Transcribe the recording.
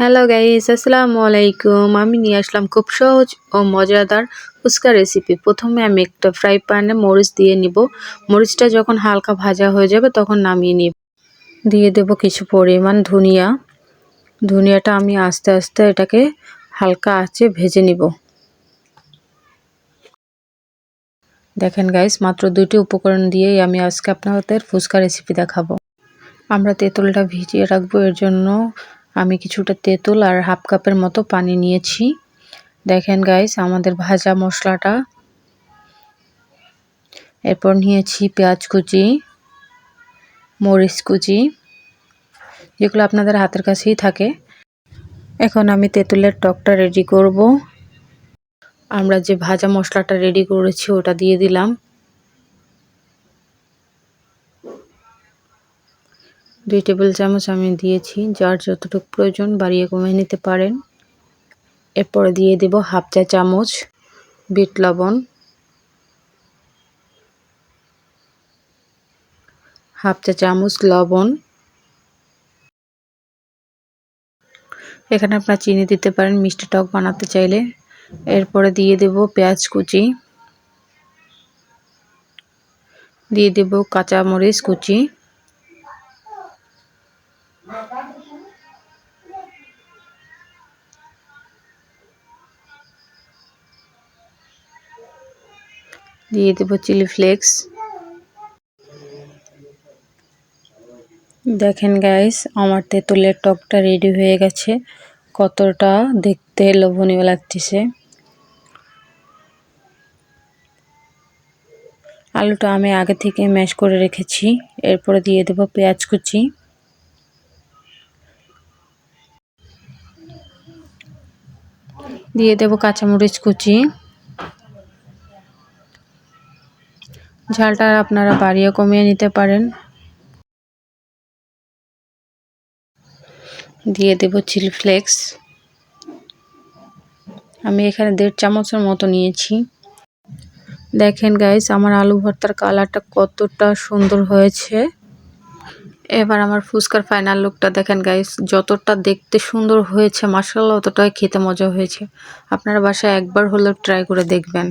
Hello guys আসসালামু আলাইকুম আমি নিয়ে আসলাম খুব সহজ ও মজাদার ফুচকা রেসিপি প্রথমে আমি একটা ফ্রাই প্যানে মরিচ দিয়ে নিব। মরিচটা যখন হালকা ভাজা হয়ে যাবে, তখন নামিয়ে নিব। দিয়ে দেব কিছু পরিমাণ ধনিয়া। ধনিয়াটা আমি আস্তে আস্তে এটাকে হালকা আঁচে ভেজে নিব। দেখেন গাইস মাত্র দুইটি উপকরণ দিয়েই আমি আজকে আপনাদের ফুচকা রেসিপি দেখাবো। আমরা তেঁতুলটা ভিজিয়ে রাখব। এর জন্য আমি কিছুটা তেঁতুল আর হাফ কাপের মতো পানি নিয়েছি। দেখেন গাইস আমাদের ভাজা মশলাটা। এরপর নিয়েছি পেঁয়াজ কুচি, মরিচ কুচি, যেগুলো আপনাদের হাতের কাছেই থাকে। এখন আমি তেঁতুলের টকটা রেডি করব। আমরা যে ভাজা মশলাটা রেডি করেছি, ওটা দিয়ে দিলাম। দুই টেবিল চামচ আমি দিয়েছি। যার যতটুকু প্রয়োজন বাড়িয়ে কমিয়ে নিতে পারেন। এরপরে দিয়ে দেব হাফ চা চামচ বিট লবণ। হাফ চা চামচ লবণ। এখানে আপনার চিনি দিতে পারেন, মিষ্টি টক বানাতে চাইলে। এরপরে দিয়ে দেব পেঁয়াজ কুচি। দিয়ে দেব কাঁচামরিচ কুচি। দিয়ে দেবো চিলি ফ্লেক্স। দেখেন গাইস আমার তেঁতুলের টকটা রেডি হয়ে গেছে। কতটা দেখতে লোভনীয় লাগতেছে। আলুটা আমি আগে থেকে ম্যাশ করে রেখেছি। এরপরে দিয়ে দেব পেঁয়াজ কুচি। দিয়ে দেব কাঁচামরিচ কুচি। ঝালটা আপনারা বাড়িয়ে কমিয়ে নিতে পারেন। দিয়ে দেব চিলি ফ্লেক্স। আমি এখানে দেড় চামচের মতো নিয়েছি। দেখেন গাইস আমার আলু ভর্তার কালারটা কতটা সুন্দর হয়েছে। এবার আমার ফুচকার ফাইনাল লুকটা দেখেন গাইস যতটা দেখতে সুন্দর হয়েছে মাসাল্লাহ অতটাই খেতে মজা হয়েছে। আপনারা বাসায় একবার হলেও ট্রাই করে দেখবেন।